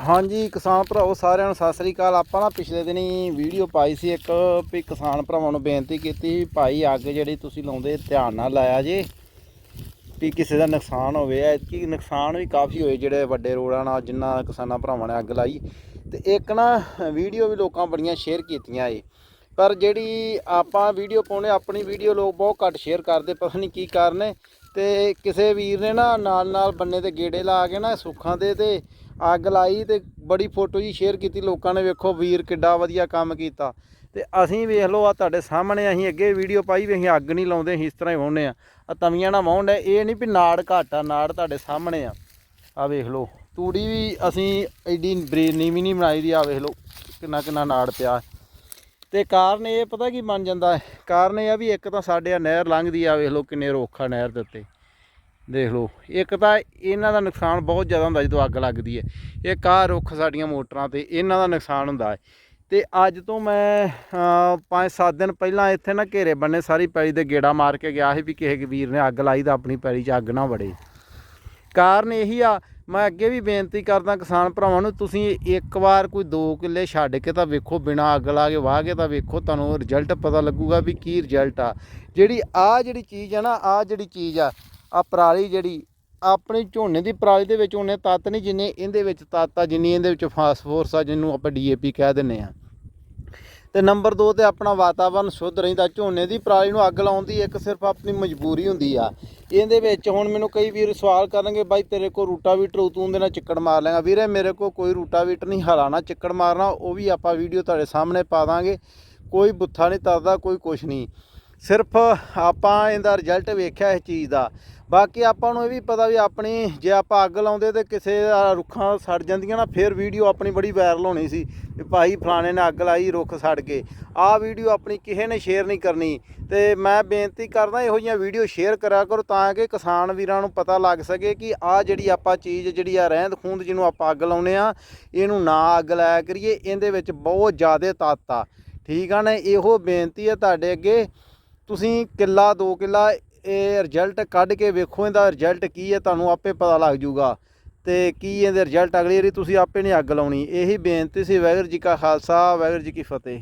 ਹਾਂਜੀ, ਕਿਸਾਨ ਭਰਾਵੋ, ਸਾਰਿਆਂ ਨੂੰ ਸਤਿ ਸ੍ਰੀ ਅਕਾਲ। ਆਪਾਂ ਨਾ ਪਿਛਲੇ ਦਿਨੀ ਵੀਡੀਓ ਪਾਈ ਸੀ ਇੱਕ ਵੀ ਕਿਸਾਨ ਭਰਾਵਾਂ ਨੂੰ ਬੇਨਤੀ ਕੀਤੀ ਵੀ ਭਾਈ, ਅੱਗ ਜਿਹੜੀ ਤੁਸੀਂ ਲਾਉਂਦੇ, ਧਿਆਨ ਨਾਲ ਲਾਇਆ ਜੇ, ਵੀ ਕਿਸੇ ਦਾ ਨੁਕਸਾਨ ਹੋਵੇ। ਐਤਕੀ ਨੁਕਸਾਨ ਵੀ ਕਾਫੀ ਹੋਏ ਜਿਹੜੇ ਵੱਡੇ ਰੋਡਾਂ ਨਾਲ, ਜਿੰਨਾ ਕਿਸਾਨਾਂ ਭਰਾਵਾਂ ਨੇ ਅੱਗ ਲਾਈ। ਤੇ ਇੱਕ ਨਾ ਵੀਡੀਓ ਵੀ ਲੋਕਾਂ ਬੜੀਆਂ ਸ਼ੇਅਰ ਕੀਤੀਆਂ ਏ। ਪਰ ਜਿਹੜੀ ਆਪਾਂ ਵੀਡੀਓ ਪਾਉਨੇ ਆਪਣੀ ਵੀਡੀਓ ਲੋਕ ਬਹੁਤ ਘੱਟ ਸ਼ੇਅਰ ਕਰਦੇ, ਪਤਾ ਨਹੀਂ ਕੀ ਕਾਰਨ ਹੈ ਤੇ ਕਿਸੇ ਵੀਰ ਨੇ ਨਾ ਨਾਲ ਨਾਲ ਬੰਨੇ ਤੇ ਗੇੜੇ ਲਾ ਕੇ ਨਾ ਸੁੱਖਾਂ ਦੇ ਤੇ ਅੱਗ ਲਾਈ ਤੇ ਬੜੀ ਫੋਟੋ ਜੀ ਸ਼ੇਅਰ ਕੀਤੀ ਲੋਕਾਂ ਨੇ, ਵੇਖੋ ਵੀਰ ਕਿੱਡਾ ਵਧੀਆ ਕੰਮ ਕੀਤਾ। ਤੇ ਅਸੀਂ ਵੇਖ ਲਓ ਆ ਤੁਹਾਡੇ ਸਾਹਮਣੇ ਅਸੀਂ ਅੱਗੇ ਵੀਡੀਓ ਪਾਈ ਵੀ ਅਸੀਂ ਅੱਗ ਨਹੀਂ ਲਾਉਂਦੇ, ਅਸੀਂ ਇਸ ਤਰ੍ਹਾਂ ਹੀ ਵਾਹੁੰਦੇ ਆ ਆ ਤਵੀਆਂ ਨਾਲ ਵਾਹੁੰਦੇ ਇਹ ਨਹੀਂ ਵੀ ਨਾੜ ਘੱਟ ਆ, ਨਾੜ ਤੁਹਾਡੇ ਸਾਹਮਣੇ ਆ। ਆ ਵੇਖ ਲਓ, ਤੂੜੀ ਵੀ ਅਸੀਂ ਐਡੀ ਬਰੇਨੀ ਵੀ ਨਹੀਂ ਬਣਾਈ ਦੀ, ਆ ਵੇਖ ਲਓ ਕਿੰਨਾ ਕਿੰਨਾ ਨਾੜ ਪਿਆ। ਤੇ ਕਾਰਨ ਇਹ ਪਤਾ ਕੀ ਬਣ ਜਾਂਦਾ ਹੈ? ਕਾਰਨ ਇਹ ਆ ਵੀ ਇੱਕ ਤਾਂ ਸਾਡੇ ਆ ਨਹਿਰ ਲੰਘਦੀ ਆ, ਵੇਖ ਲਓ ਕਿੰਨੇ ਰੁੱਖ ਆ ਨਹਿਰ ਦੇ ਉੱਤੇ। ਦੇਖ ਲਓ, ਇੱਕ ਤਾਂ ਇਹਨਾਂ ਦਾ ਨੁਕਸਾਨ ਬਹੁਤ ਜ਼ਿਆਦਾ ਹੁੰਦਾ ਜਦੋਂ ਅੱਗ ਲੱਗਦੀ ਹੈ। ਇਹ ਆਹ ਰੁੱਖ ਸਾਡੀਆਂ ਮੋਟਰਾਂ ਤੇ ਇਹਨਾਂ ਦਾ ਨੁਕਸਾਨ ਹੁੰਦਾ ਹੈ। ਤੇ ਅੱਜ ਤੋਂ ਮੈਂ 5-7 ਦਿਨ ਪਹਿਲਾਂ ਇੱਥੇ ਨਾ ਘੇਰੇ ਬੰਨੇ ਸਾਰੀ ਪੈਲੀ ਦੇ ਗੇੜਾ ਮਾਰ ਕੇ ਗਿਆ ਸੀ ਵੀ ਕਿਸੇ ਵੀਰ ਨੇ ਅੱਗ ਲਾਈ ਤਾਂ ਆਪਣੀ ਪੈਲੀ 'ਚ ਅੱਗ ਨਾ ਵੜੇ। ਕਾਰਨ ਇਹੀ ਆ ਮੈਂ ਅੱਗੇ ਵੀ ਬੇਨਤੀ ਕਰਦਾ ਕਿਸਾਨ ਭਰਾਵਾਂ ਨੂੰ, ਤੁਸੀਂ ਇੱਕ ਵਾਰ ਕੋਈ 2 ਕਿੱਲੇ ਛੱਡ ਕੇ ਤਾਂ ਵੇਖੋ, ਬਿਨਾ ਅੱਗ ਲਾ ਕੇ ਵਾਹ ਕੇ ਤਾਂ ਵੇਖੋ, ਤੁਹਾਨੂੰ ਰਿਜ਼ਲਟ ਪਤਾ ਲੱਗੂਗਾ ਵੀ ਕੀ ਰਿਜ਼ਲਟ ਆ। ਜਿਹੜੀ ਆ ਜਿਹੜੀ ਚੀਜ਼ ਆ ਨਾ, ਆ ਜਿਹੜੀ ਚੀਜ਼ ਆ ਆ ਪਰਾਲੀ ਜਿਹੜੀ, ਆਪਣੀ ਝੋਨੇ ਦੀ ਪਰਾਲੀ ਦੇ ਵਿੱਚ ਉਹਨੇ ਤੱਤ ਨਹੀਂ, ਜਿੰਨੇ ਇਹਦੇ ਵਿੱਚ ਤੱਤ ਆ, ਜਿੰਨੀ ਇਹਦੇ ਵਿੱਚ ਫਾਸਫੋਰਸ ਆ, ਜਿਹਨੂੰ ਆਪਾਂ ਡੀਏਪੀ ਕਹਿ ਦਿੰਨੇ ਆ। ਤੇ ਨੰਬਰ 2 ਤੇ ਆਪਣਾ ਵਾਤਾਵਰਨ ਸ਼ੁੱਧ ਰਹਿੰਦਾ। ਝੋਨੇ ਦੀ ਪਰਾਲੀ ਨੂੰ ਅੱਗ ਲਾਉਣ ਦੀ ਇੱਕ ਸਿਰਫ ਆਪਣੀ ਮਜਬੂਰੀ ਹੁੰਦੀ ਆ। ਇਹਦੇ ਵਿੱਚ ਹੁਣ ਮੈਨੂੰ ਕਈ ਵੀਰ ਸਵਾਲ ਕਰਨਗੇ, ਬਾਈ, ਤੇਰੇ ਕੋਲ ਰੂਟਾਵੀਟਰ ਉ ਤੂੰ ਦੇ ਨਾਲ ਚਿੱਕੜ ਮਾਰ ਲੇਗਾ ਵੀਰੇ, ਮੇਰੇ ਕੋਲ ਕੋਈ ਰੂਟਾਵੀਟਰ ਨਹੀਂ ਹਲਾਣਾ ਚਿੱਕੜ ਮਾਰਨਾ, ਉਹ ਵੀ ਆਪਾਂ ਵੀਡੀਓ ਤੁਹਾਡੇ ਸਾਹਮਣੇ ਪਾ ਦਾਂਗੇ। ਕੋਈ ਬੁੱਥਾ ਨਹੀਂ ਤਰਦਾ, ਕੋਈ ਕੁਛ ਨਹੀਂ। ਸਿਰਫ ਆਪਾਂ ਇਹਦਾ ਰਿਜ਼ਲਟ ਵੇਖਿਆ ਇਸ ਚੀਜ਼ ਦਾ। ਬਾਕੀ ਆਪਾਂ ਨੂੰ ਇਹ ਵੀ ਪਤਾ ਵੀ ਆਪਣੀ, ਜੇ ਆਪਾਂ ਅੱਗ ਲਾਉਂਦੇ ਤੇ ਕਿਸੇ ਰੁੱਖਾਂ ਸੜ ਜਾਂਦੀਆਂ ਨਾ, ਫਿਰ ਵੀਡੀਓ ਆਪਣੀ ਬੜੀ ਵਾਇਰਲ ਹੋਣੀ ਸੀ ਵੀ ਭਾਈ ਫਲਾਣੇ ਨੇ ਅੱਗ ਲਾਈ ਰੁੱਖ ਸੜ ਗਏ ਆਹ ਵੀਡੀਓ ਆਪਣੀ ਕਿਸੇ ਨੇ ਸ਼ੇਅਰ ਨਹੀਂ ਕਰਨੀ। ਤੇ ਮੈਂ ਬੇਨਤੀ ਕਰਦਾ ਇਹੋ ਜਿਹੀਆਂ ਵੀਡੀਓ ਸ਼ੇਅਰ ਕਰਿਆ ਕਰੋ ਤਾਂ ਕਿ ਕਿਸਾਨ ਵੀਰਾਂ ਨੂੰ ਪਤਾ ਲੱਗ ਸਕੇ ਕਿ ਆਹ ਜਿਹੜੀ ਆਪਾਂ ਚੀਜ਼, ਜਿਹੜੀ ਆ ਰਹਿੰਦ ਖੂੰਦ ਜਿਹਨੂੰ ਆਪਾਂ ਅੱਗ ਲਾਉਨੇ ਆ ਇਹਨੂੰ ਨਾ ਅੱਗ ਲਾਇਆ ਕਰੀਏ, ਇਹਦੇ ਵਿੱਚ ਬਹੁਤ ਜ਼ਿਆਦਾ ਤੱਤ ਆ। ਠੀਕ ਆ ਨਾ? ਇਹੋ ਬੇਨਤੀ ਹੈ ਤੁਹਾਡੇ ਅੱਗੇ। ਤੁਸੀਂ ਕਿੱਲਾ, ਦੋ ਕਿੱਲਾ ਇਹ ਰਿਜ਼ਲਟ ਕੱਢ ਕੇ ਵੇਖੋ, ਇਹਦਾ ਰਿਜ਼ਲਟ ਕੀ ਹੈ, ਤੁਹਾਨੂੰ ਆਪੇ ਪਤਾ ਲੱਗ ਜਾਊਗਾ। ਤੇ ਕੀ ਇਹਦੇ ਰਿਜ਼ਲਟ ਅਗਲੀ ਵਾਰੀ ਤੁਸੀਂ ਆਪੇ ਨਹੀਂ ਅੱਗ ਲਾਉਣੀ। ਇਹੀ ਬੇਨਤੀ ਸੀ, ਵਾਹਿਗੁਰੂ ਜੀ ਕਾ ਖਾਲਸਾ, ਵਾਹਿਗੁਰੂ ਜੀ ਕੀ ਫਤਿਹ।